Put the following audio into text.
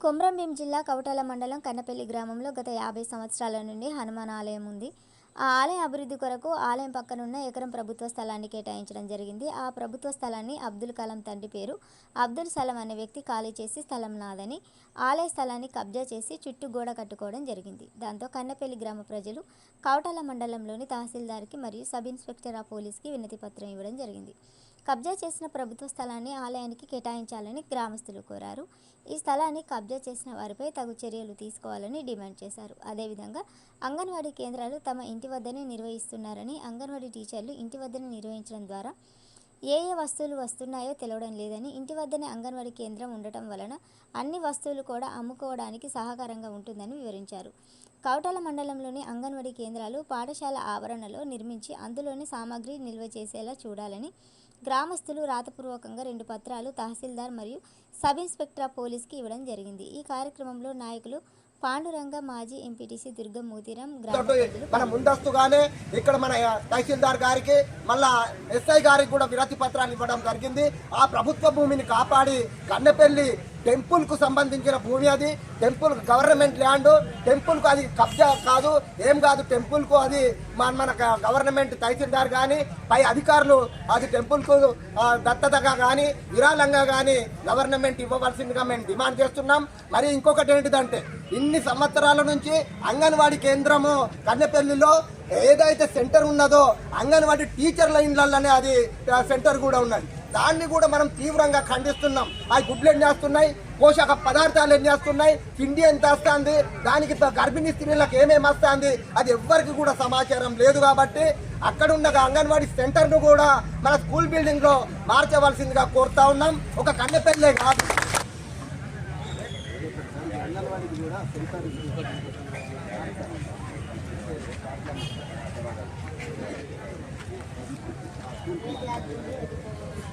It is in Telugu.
కొమరంభీం జిల్లా కవటాల మండలం కన్నపల్లి గ్రామంలో గత యాభై సంవత్సరాల నుండి హనుమాన్ ఆలయం ఉంది. ఆ ఆలయం అభివృద్ధి కొరకు ఆలయం పక్కనున్న ఎకరం ప్రభుత్వ స్థలాన్ని కేటాయించడం జరిగింది. ఆ ప్రభుత్వ స్థలాన్ని అబ్దుల్ కలాం తండ్రి పేరు అబ్దుల్ సలం అనే వ్యక్తి ఖాళీ చేసి స్థలం నాదని ఆలయ స్థలాన్ని కబ్జా చేసి చుట్టూ గోడ కట్టుకోవడం జరిగింది. దాంతో కన్నపల్లి గ్రామ ప్రజలు కవటాల మండలంలోని తహసీల్దార్కి మరియు సబ్ ఇన్స్పెక్టర్ ఆ పోలీస్కి వినతి పత్రం ఇవ్వడం జరిగింది. కబ్జా చేసిన ప్రభుత్వ స్థలాన్ని ఆలయానికి కేటాయించాలని గ్రామస్తులు కోరారు. ఈ స్థలాన్ని కబ్జా చేసిన వారిపై తగు చర్యలు తీసుకోవాలని డిమాండ్ చేశారు. అదేవిధంగా అంగన్వాడీ కేంద్రాలు తమ ఇంటి వద్దనే నిర్వహిస్తున్నారని అంగన్వాడీ టీచర్లు ఇంటి వద్దనే నిర్వహించడం ద్వారా ఏ ఏ వస్తువులు వస్తున్నాయో తెలవడం లేదని ఇంటి వద్దనే అంగన్వాడీ కేంద్రం ఉండటం వలన అన్ని వస్తువులు కూడా అమ్ముకోవడానికి సహకారంగా ఉంటుందని వివరించారు. కౌటాల మండలంలోని అంగన్వాడీ కేంద్రాలు పాఠశాల ఆవరణలో నిర్మించి అందులోని సామాగ్రి నిల్వ చేసేలా చూడాలని గ్రామస్తులు రాతపూర్వకంగా రెండు పత్రాలు తహసీల్దార్ మరియు సబ్ ఇన్స్పెక్టర్ పోలీస్కి ఇవ్వడం జరిగింది. ఈ కార్యక్రమంలో నాయకులు పాండురంగ మాజీ ఎంపీటీసీ దుర్గం మోతీరాం గ్రామ తోటి ప్రజలు మన ముందస్తుగానే ఇక్కడ మన తహసీల్దార్ గారికి మళ్ళా ఎస్ఐ గారికి కూడా విరతి పత్రాన్ని ఇవ్వడం జరిగింది. ఆ ప్రభుత్వ భూమిని కాపాడి కన్నెపల్లి టెంపుల్కు సంబంధించిన భూమి అది టెంపుల్ గవర్నమెంట్ ల్యాండ్ టెంపుల్కు అది కబ్జా కాదు ఏం కాదు టెంపుల్కు అది మన మన గవర్నమెంట్ తహసీల్దార్ కానీ పై అధికారులు అది టెంపుల్కు దత్తతగా కానీ విరాళంగా కానీ గవర్నమెంట్ ఇవ్వవలసిందిగా మేము డిమాండ్ చేస్తున్నాం. మరి ఇంకొకటి ఏంటిదంటే ఇన్ని సంవత్సరాల నుంచి అంగన్వాడీ కేంద్రము కన్నెపల్లిలో ఏదైతే సెంటర్ ఉన్నదో అంగన్వాడీ టీచర్ల ఇండ్లలోనే అది సెంటర్ కూడా ఉన్నది. దాన్ని కూడా మనం తీవ్రంగా ఖండిస్తున్నాం. ఆ గుడ్లు ఎన్ని వేస్తున్నాయి పోషక పదార్థాలు ఎన్ని తిండి ఎంత వస్తుంది? దానికి గర్భిణీ స్త్రీలకు ఏమేమి వస్తుంది? అది ఎవ్వరికి కూడా సమాచారం లేదు కాబట్టి అక్కడ ఉన్న అంగన్వాడీ సెంటర్ను కూడా మన స్కూల్ బిల్డింగ్లో మార్చవలసిందిగా కోరుతా ఉన్నాం. ఒక కన్నెపల్లే కాదు.